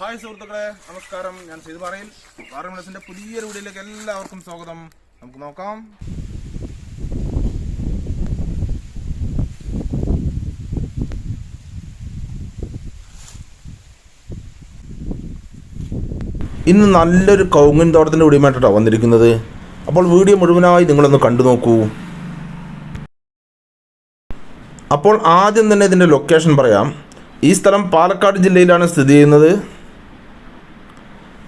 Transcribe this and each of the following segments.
Hi സുഹൃത്തുക്കളെ നമസ്കാരം. ഞാൻ ചെയ്തു പറയിൽ വാർമിളസിന്റെ പുതിയൊരു വീഡിയോയിലേക്ക് എല്ലാവർക്കും സ്വാഗതം. നമുക്ക് നോക്കാം. ഇന്ന് നല്ലൊരു കൗങ്ങൻ തോട്ടത്തിന്റെ ഉടമയായിട്ടാണ് വന്നിരിക്കുന്നത്. അപ്പോൾ വീഡിയോ മുഴുവനായി നിങ്ങളൊന്ന് കണ്ടു നോക്കൂ. അപ്പോൾ ആദ്യം തന്നെ ഇതിന്റെ ലൊക്കേഷൻ പറയാം. ഈ സ്ഥലം പാലക്കാട് ജില്ലയിലാണ് സ്ഥിതി ചെയ്യുന്നത്.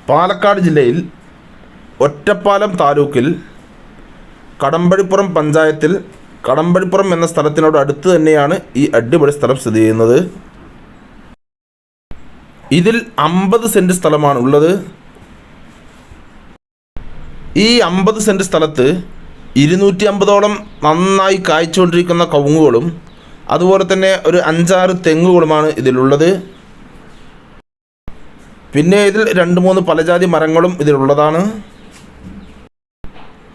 പാലക്കാട് ജില്ലയിൽ ഒറ്റപ്പാലം താലൂക്കിൽ കടമ്പഴിപ്പുറം പഞ്ചായത്തിൽ കടമ്പഴിപ്പുറം എന്ന സ്ഥലത്തിനോട് അടുത്ത് തന്നെയാണ് ഈ അടിപൊളി സ്ഥലം സ്ഥിതി ചെയ്യുന്നത്. ഇതിൽ അമ്പത് സെന്റ് സ്ഥലമാണ് ഉള്ളത്. ഈ അമ്പത് സെന്റ് സ്ഥലത്ത് ഇരുന്നൂറ്റി അമ്പതോളം നന്നായി കായ്ച്ചുകൊണ്ടിരിക്കുന്ന കവുങ്ങുകളും അതുപോലെ തന്നെ ഒരു അഞ്ചാറ് തെങ്ങുകളുമാണ് ഇതിലുള്ളത്. പിന്നെ ഇതിൽ രണ്ട് മൂന്ന് പലജാതി മരങ്ങളും ഇതിലുള്ളതാണ്.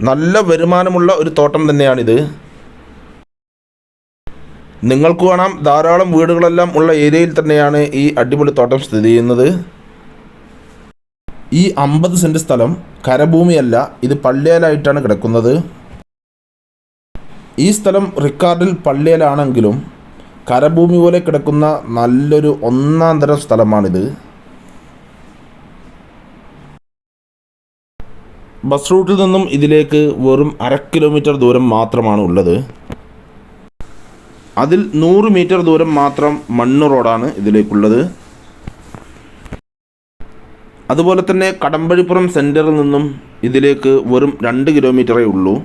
നല്ല വരുമാനമുള്ള ഒരു തോട്ടം തന്നെയാണിത്. നിങ്ങൾക്ക് കാണാം ധാരാളം വീടുകളെല്ലാം ഉള്ള ഏരിയയിൽ തന്നെയാണ് ഈ അടിപൊളി തോട്ടം സ്ഥിതി ചെയ്യുന്നത്. ഈ അമ്പത് സെന്റ് സ്ഥലം കരഭൂമിയല്ല ഇത് പള്ളിയേലായിട്ടാണ് കിടക്കുന്നത്. ഈ സ്ഥലം റിക്കാർഡിൽ പള്ളിയിലാണെങ്കിലും കരഭൂമി പോലെ കിടക്കുന്ന നല്ലൊരു ഒന്നാം തരം സ്ഥലമാണിത്. ബസ് റൂട്ടിൽ നിന്നും ഇതിലേക്ക് വെറും അര കിലോമീറ്റർ ദൂരം മാത്രമാണ് ഉള്ളത്. അതിൽ നൂറ് മീറ്റർ ദൂരം മാത്രം മണ്ണ് റോഡാണ് ഇതിലേക്കുള്ളത്. അതുപോലെ തന്നെ കടമ്പഴിപ്പുറം സെന്ററിൽ നിന്നും ഇതിലേക്ക് വെറും രണ്ട് കിലോമീറ്ററേ ഉള്ളൂ.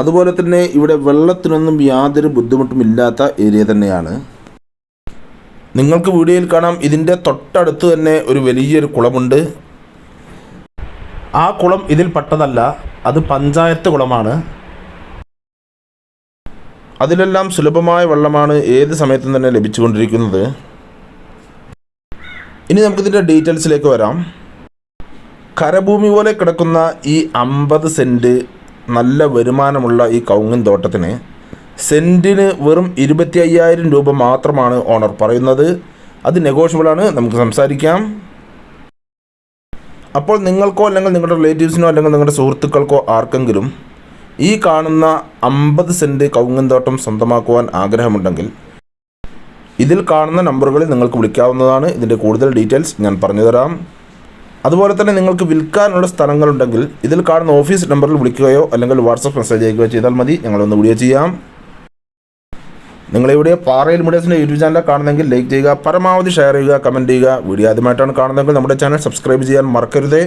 അതുപോലെ തന്നെ ഇവിടെ വെള്ളത്തിനൊന്നും യാതൊരു ബുദ്ധിമുട്ടുമില്ലാത്ത ഏരിയ തന്നെയാണ്. നിങ്ങൾക്ക് വീഡിയോയിൽ കാണാം ഇതിന്റെ തൊട്ടടുത്ത് തന്നെ ഒരു വലിയൊരു കുളമുണ്ട്. ആ കുളം ഇതിൽ പെട്ടതല്ല അത് പഞ്ചായത്ത് കുളമാണ്. അതിലെല്ലാം സുലഭമായ വെള്ളമാണ് ഏത് സമയത്തും തന്നെ ലഭിച്ചുകൊണ്ടിരിക്കുന്നത്. ഇനി നമുക്കിതിന്റെ ഡീറ്റെയിൽസിലേക്ക് വരാം. കരഭൂമി പോലെ കിടക്കുന്ന ഈ അമ്പത് സെന്റ് നല്ല വരുമാനമുള്ള ഈ കൗങ്ങൻ തോട്ടത്തിന് സെന്റിന് വെറും ഇരുപത്തി അയ്യായിരം രൂപ മാത്രമാണ് ഓണർ പറയുന്നത്. അത് നെഗോഷ്യബിളാണ് നമുക്ക് സംസാരിക്കാം. അപ്പോൾ നിങ്ങൾക്കോ അല്ലെങ്കിൽ നിങ്ങളുടെ റിലേറ്റീവ്സിനോ അല്ലെങ്കിൽ നിങ്ങളുടെ സുഹൃത്തുക്കൾക്കോ ആർക്കെങ്കിലും ഈ കാണുന്ന അമ്പത് സെന്റ് കവുങ്ങൻ തോട്ടം സ്വന്തമാക്കുവാൻ ആഗ്രഹമുണ്ടെങ്കിൽ ഇതിൽ കാണുന്ന നമ്പറുകളിൽ നിങ്ങൾക്ക് വിളിക്കാവുന്നതാണ്. ഇതിന്റെ കൂടുതൽ ഡീറ്റെയിൽസ് ഞാൻ പറഞ്ഞുതരാം അതുപോലെ തന്നെ നിങ്ങൾക്ക് വിൽക്കാനുള്ള സ്ഥലങ്ങളുണ്ടെങ്കിൽ ഇതിൽ കാണുന്ന ഓഫീസ് നമ്പറിൽ വിളിക്കുകയോ അല്ലെങ്കിൽ വാട്സപ്പ് മെസ്സേജ് അയക്കുകയോ ചെയ്താൽ മതി. ഞങ്ങളൊന്ന് വീഡിയോ ചെയ്യാം. നിങ്ങളിവിടെ പാറയിൽ മീഡിയസിന്റെ യൂട്യൂബ് ചാനൽ കാണുന്നെങ്കിൽ ലൈക്ക് ചെയ്യുക പരമാവധി ഷെയർ ചെയ്യുക കമന്റ് ചെയ്യുക. വീഡിയോ ആദ്യമായിട്ടാണ് കാണുന്നതെങ്കിൽ നമ്മുടെ ചാനൽ സബ്സ്ക്രൈബ് ചെയ്യാൻ മറക്കരുത്.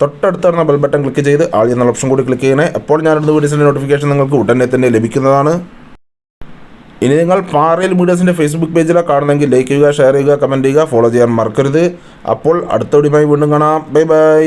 തൊട്ടടുത്ത് വരുന്ന ബെൽ ബട്ടൺ ക്ലിക്ക് ചെയ്ത് ആൾ എന്ന ഓപ്ഷൻ കൂടി ക്ലിക്ക് ചെയ്യണേ. അപ്പോൾ ഞാനിടുന്ന വീഡിയോസിന്റെ നോട്ടിഫിക്കേഷൻ നിങ്ങൾക്ക് ഉടനെ തന്നെ ലഭിക്കുന്നതാണ്. ഇനി നിങ്ങൾ പാറയിൽ മീഡിയസിന്റെ ഫേസ്ബുക്ക് പേജിലാണ് കാണുന്നെങ്കിൽ ലൈക്ക് ചെയ്യുക ഷെയർ ചെയ്യുക കമന്റ് ചെയ്യുക ഫോളോ ചെയ്യാൻ മറക്കരുത്. അപ്പോൾ അടുത്ത വീഡിയോയുമായി വീണ്ടും കാണാം. Bye bye